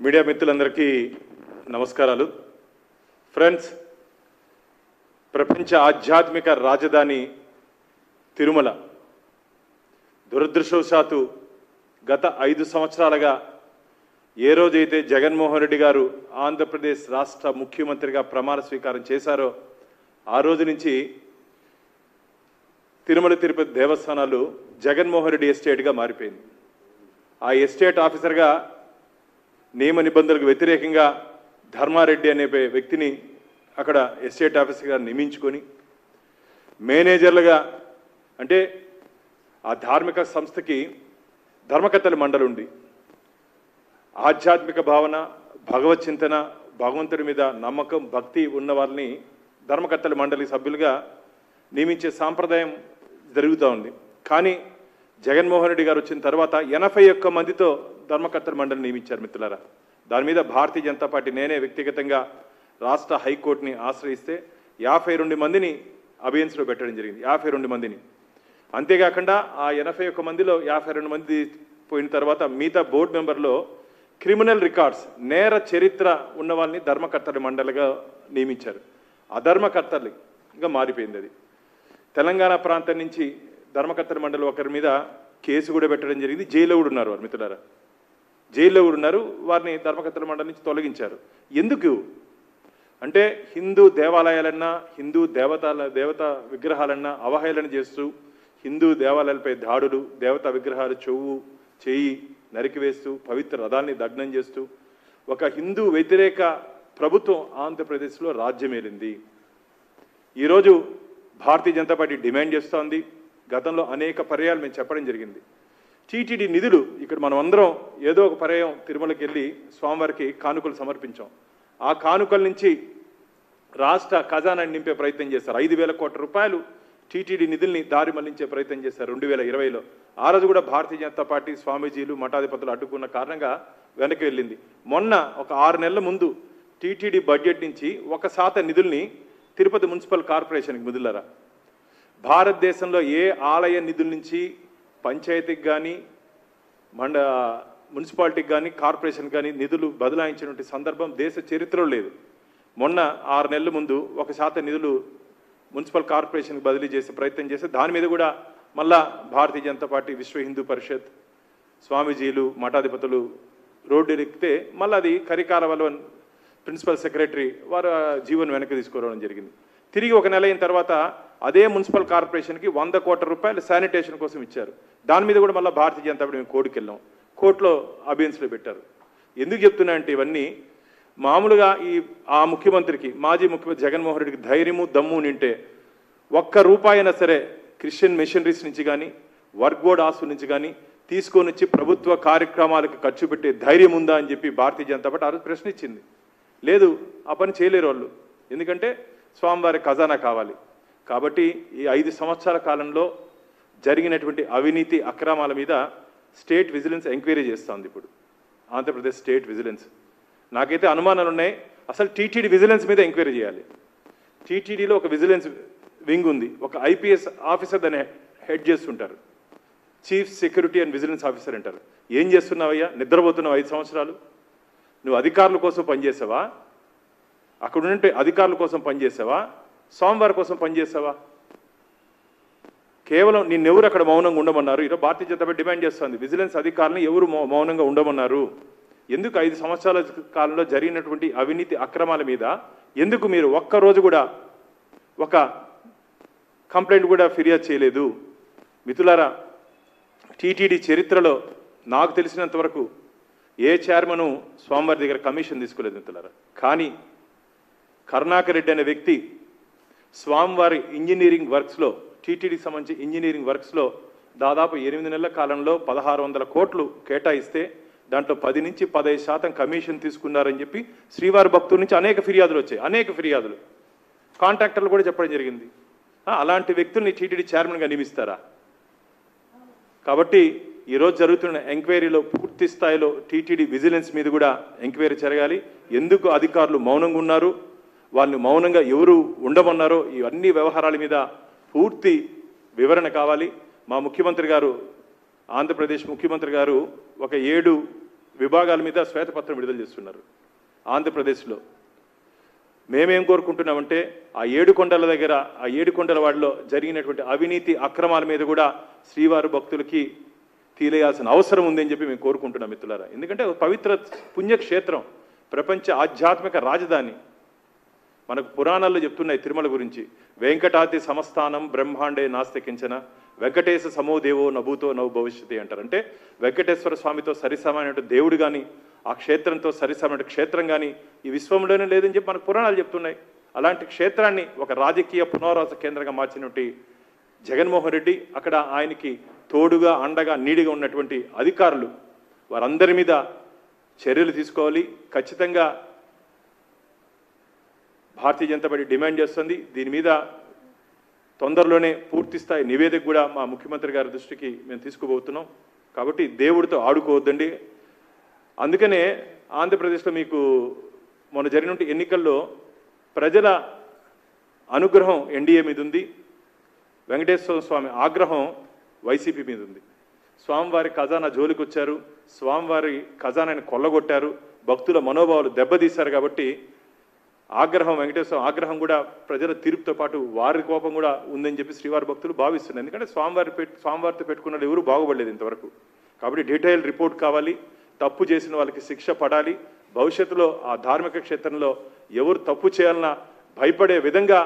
Media మిత్రులందరికీ నమస్కారాలు. Friends ప్రపంచ ఆధ్యాత్మిక రాజధాని తిరుమల. దురదృష్టవశాత్తు గత ఐదు సంవత్సరాలుగా ఏ రోజైతే జగన్మోహన్ రెడ్డి గారు ఆంధ్రప్రదేశ్ రాష్ట్ర ముఖ్యమంత్రిగా ప్రమాణ స్వీకారం చేశారో ఆ రోజు నుంచి తిరుమల తిరుపతి దేవస్థానాలు జగన్మోహన్ రెడ్డి ఎస్టేట్గా మారిపోయింది. ఆ ఎస్టేట్ ఆఫీసర్గా నియమ నిబంధనలకు వ్యతిరేకంగా ధర్మారెడ్డి అనే వ్యక్తిని అక్కడ ఎస్టేట్ ఆఫీసర్గా నియమించుకొని మేనేజర్లుగా అంటే ఆ ధార్మిక సంస్థకి ధర్మకర్తల మండలి ఉంది ఆధ్యాత్మిక భావన భగవత్ చింతన భగవంతుడి మీద నమ్మకం భక్తి ఉన్న వాళ్ళని ధర్మకర్తల మండలి సభ్యులుగా నియమించే సాంప్రదాయం జరుగుతూ ఉంది. కానీ జగన్మోహన్ రెడ్డి గారు వచ్చిన తర్వాత ఎనభై ఒక్క మందితో ధర్మకర్తల మండలి నియమించారు మిత్రులారా. దాని మీద భారతీయ జనతా పార్టీ నేనే వ్యక్తిగతంగా రాష్ట్ర హైకోర్టుని ఆశ్రయిస్తే యాభై రెండు మందిని అబియన్స్లో పెట్టడం జరిగింది. యాభై రెండు మందిని. అంతేకాకుండా ఆ ఎనభై ఒక్క మందిలో యాభై రెండు మంది పోయిన తర్వాత మిగతా బోర్డు మెంబర్లో క్రిమినల్ రికార్డ్స్ నేర చరిత్ర ఉన్న వాళ్ళని ధర్మకర్తల మండలిగా నియమించారు. అధర్మకర్తలుగా మారిపోయింది అది. తెలంగాణ ప్రాంతం నుంచి ధర్మకర్తల మండలి ఒకరి మీద కేసు కూడా పెట్టడం జరిగింది. జైల్లో కూడా ఉన్నారు వారు మిత్రులారా. జైల్లో కూడా ఉన్నారు. వారిని ధర్మకర్తల మండలి నుంచి తొలగించారు. ఎందుకు? అంటే హిందూ దేవాలయాలన్నా హిందూ దేవతల దేవత విగ్రహాలన్నా అవహేళన చేస్తూ హిందూ దేవాలయాలపై దాడులు దేవతా విగ్రహాలు చెవు చేయి నరికివేస్తూ పవిత్ర రథాల్ని దగ్నం చేస్తూ ఒక హిందూ వ్యతిరేక ప్రభుత్వం ఆంధ్రప్రదేశ్లో రాజ్యమేలింది. ఈరోజు భారతీయ జనతా పార్టీ డిమాండ్ చేస్తోంది. గతంలో అనేక పర్యాలు మేము చెప్పడం జరిగింది. టీటీడీ నిధులు ఇక్కడ మనం అందరం ఏదో ఒక పర్యాయం తిరుమలకి వెళ్ళి స్వామివారికి కానుకలు సమర్పించాం. ఆ కానుకల నుంచి రాష్ట్ర ఖజానాన్ని నింపే ప్రయత్నం చేశారు. ఐదు వేల కోట్ల రూపాయలు టీటీడీ నిధుల్ని దారి మళ్ళించే ప్రయత్నం చేశారు రెండు వేల ఇరవైలో. ఆ రోజు కూడా భారతీయ జనతా పార్టీ స్వామీజీలు మఠాధిపతులు అడ్డుకున్న కారణంగా వెనక్కి వెళ్ళింది. మొన్న ఒక ఆరు నెలల ముందు టీటీడీ బడ్జెట్ నుంచి ఒక శాతం నిధుల్ని తిరుపతి మున్సిపల్ కార్పొరేషన్కి మిదులరా. భారతదేశంలో ఏ ఆలయ నిధుల నుంచి పంచాయతీకి కానీ మండ మున్సిపాలిటీకి కానీ కార్పొరేషన్ కానీ నిధులు బదలాయించినటువంటి సందర్భం దేశ చరిత్రలో లేదు. మొన్న ఆరు నెలల ముందు ఒక శాతం నిధులు మున్సిపల్ కార్పొరేషన్కి బదిలీ చేసే ప్రయత్నం చేస్తే దాని మీద కూడా మళ్ళా భారతీయ జనతా పార్టీ విశ్వ హిందూ పరిషత్ స్వామీజీలు మఠాధిపతులు రోడ్డు ఎక్కితే మళ్ళీ అది కరికాలవల్వన్ ప్రిన్సిపల్ సెక్రటరీ వారు జీవన్ వెనక్కి తీసుకురావడం జరిగింది. తిరిగి ఒక నెల అయిన తర్వాత అదే మున్సిపల్ కార్పొరేషన్కి వంద కోట్ల రూపాయలు శానిటేషన్ కోసం ఇచ్చారు. దాని మీద కూడా మళ్ళీ భారతీయ జనతా పార్టీ మేము కోర్టుకి వెళ్ళాం. కోర్టులో అబియన్స్లో పెట్టారు. ఎందుకు చెప్తున్నా అంటే ఇవన్నీ మామూలుగా ఈ ఆ ముఖ్యమంత్రికి మాజీ ముఖ్యమంత్రి జగన్మోహన్ రెడ్డికి ధైర్యము దమ్ము నింటే ఒక్క రూపాయి అయినా సరే క్రిస్టియన్ మిషనరీస్ నుంచి కానీ వర్క్ బోర్డ్ ఆస్తుల నుంచి కానీ తీసుకొని వచ్చి ప్రభుత్వ కార్యక్రమాలకు ఖర్చు పెట్టే ధైర్యం ఉందా అని చెప్పి భారతీయ జనతా పార్టీ ఆ రోజు ప్రశ్నించింది లేదు ఆ పని చేయలేరు వాళ్ళు. ఎందుకంటే స్వామివారి ఖజానా కావాలి. కాబట్టి ఈ ఐదు సంవత్సరాల కాలంలో జరిగినటువంటి అవినీతి అక్రమాల మీద స్టేట్ విజిలెన్స్ ఎంక్వైరీ చేస్తోంది ఇప్పుడు. Andhra Pradesh state vigilance. నాకైతే అనుమానాలు ఉన్నాయి. అసలు టీటీడీ విజిలెన్స్ మీద ఎంక్వైరీ చేయాలి. టీటీడీలో ఒక విజిలెన్స్ వింగ్ ఉంది. ఒక ఐపీఎస్ ఆఫీసర్ దాన్ని హెడ్ చేస్తుంటారు. Chief security and vigilance officer అంటారు. ఏం చేస్తున్నావయ్యా? నిద్రపోతున్నావు ఐదు సంవత్సరాలు? నువ్వు అధికారుల కోసం పనిచేసావా? అక్కడ ఉంటే అధికారుల కోసం పనిచేసావా? సోమవారం కోసం పనిచేసావా కేవలం నిన్నెవరు అక్కడ మౌనంగా ఉండమన్నారు? ఈరోజు భారతీయ జనతా పార్టీ డిమాండ్ చేస్తుంది. విజిలెన్స్ అధికారులను ఎవరు మౌనంగా ఉండమన్నారు? ఎందుకు ఐదు సంవత్సరాల కాలంలో జరిగినటువంటి అవినీతి అక్రమాల మీద ఎందుకు మీరు ఒక్క రోజు కూడా ఒక కంప్లైంట్ కూడా ఫిర్యాదు చేయలేదు? మిత్రులారా టీటీడీ చరిత్రలో నాకు తెలిసినంత వరకు ఏ చైర్మను స్వామివారి దగ్గర కమిషన్ తీసుకోలేదు మిత్రులారా. కానీ కరుణాకర్ రెడ్డి అనే వ్యక్తి స్వామివారి ఇంజనీరింగ్ వర్క్స్లో టీటీడీకి సంబంధించి ఇంజనీరింగ్ వర్క్స్లో దాదాపు ఎనిమిది నెలల కాలంలో పదహారు వందల కోట్లు కేటాయిస్తే దాంట్లో పది నుంచి పదహైదు శాతం కమిషన్ తీసుకున్నారని చెప్పి శ్రీవారి భక్తుల నుంచి అనేక ఫిర్యాదులు వచ్చాయి. అనేక ఫిర్యాదులు. కాంట్రాక్టర్లు కూడా చెప్పడం జరిగింది. అలాంటి వ్యక్తుల్ని టీటీడీ చైర్మన్గా నియమిస్తారా? కాబట్టి ఈరోజు జరుగుతున్న ఎంక్వైరీలో పూర్తి స్థాయిలో టీటీడీ విజిలెన్స్ మీద కూడా ఎంక్వైరీ జరగాలి. ఎందుకు అధికారులు మౌనంగా ఉన్నారు? వాళ్ళు మౌనంగా ఎవరు ఉండమన్నారో ఇవన్నీ వ్యవహారాల మీద పూర్తి వివరణ కావాలి. మా ముఖ్యమంత్రి గారు ఆంధ్రప్రదేశ్ ముఖ్యమంత్రి గారు ఒక ఏడు విభాగాల మీద శ్వేతపత్రం విడుదల చేస్తున్నారు ఆంధ్రప్రదేశ్లో. మేమేం కోరుకుంటున్నామంటే ఆ ఏడు కొండల దగ్గర ఆ ఏడు కొండల వాడిలో జరిగినటువంటి అవినీతి అక్రమాల మీద కూడా శ్రీవారు భక్తులకి తీలేయాల్సిన అవసరం ఉందని చెప్పి మేము కోరుకుంటున్నాం మిత్రులారా. ఎందుకంటే ఒక పవిత్ర పుణ్యక్షేత్రం ప్రపంచ ఆధ్యాత్మిక రాజధాని. మనకు పురాణాల్లో చెప్తున్నాయి తిరుమల గురించి. వెంకటాద్రి సమస్థానం బ్రహ్మాండే నాస్తికించిన వెంకటేశ సమోదేవో నభూతో నవ భవిష్యతి అంటారు. అంటే వెంకటేశ్వర స్వామితో సరిసమైన దేవుడు కానీ ఆ క్షేత్రంతో సరిసమైన క్షేత్రం కానీ ఈ విశ్వంలోనే లేదని చెప్పి మనకు పురాణాలు చెప్తున్నాయి. అలాంటి క్షేత్రాన్ని ఒక రాజకీయ పునరావాస కేంద్రంగా మార్చినటువంటి జగన్మోహన్ రెడ్డి అక్కడ ఆయనకి తోడుగా అండగా నీడిగా ఉన్నటువంటి అధికారులు వారందరి మీద చర్యలు తీసుకోవాలి. ఖచ్చితంగా భారతీయ జనతా పార్టీ డిమాండ్ చేస్తుంది. దీని మీద తొందరలోనే పూర్తి స్థాయి నివేదిక కూడా మా ముఖ్యమంత్రి గారి దృష్టికి మేము తీసుకుపోతున్నాం. కాబట్టి దేవుడితో ఆడుకోవద్దండి. అందుకనే ఆంధ్రప్రదేశ్లో మీకు మొన్న జరిగిన ఎన్నికల్లో ప్రజల అనుగ్రహం ఎన్డీఏ మీద ఉంది వెంకటేశ్వర స్వామి ఆగ్రహం వైసీపీ మీద ఉంది స్వామివారి ఖజానా జోలికి వచ్చారు స్వామివారి ఖజానాని కొల్లగొట్టారు. భక్తుల మనోభావాలు దెబ్బతీశారు కాబట్టి ఆగ్రహం వెంకటేశ్వర ఆగ్రహం కూడా ప్రజల తీర్పుతో పాటు వారి కోపం కూడా ఉందని చెప్పి శ్రీవారి భక్తులు భావిస్తున్నారు. ఎందుకంటే స్వామివారి పెట్టు స్వామివారితో పెట్టుకున్న వాళ్ళు ఎవరు బాగుపడలేదు ఇంతవరకు. కాబట్టి డీటెయిల్ రిపోర్ట్ కావాలి తప్పు చేసిన వాళ్ళకి శిక్ష పడాలి భవిష్యత్తులో ఆ ధార్మిక క్షేత్రంలో ఎవరు తప్పు చేయాలన్నా భయపడే విధంగా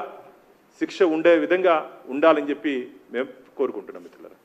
శిక్ష ఉండే విధంగా ఉండాలని చెప్పి మేము కోరుకుంటున్నాం మిత్రులారా.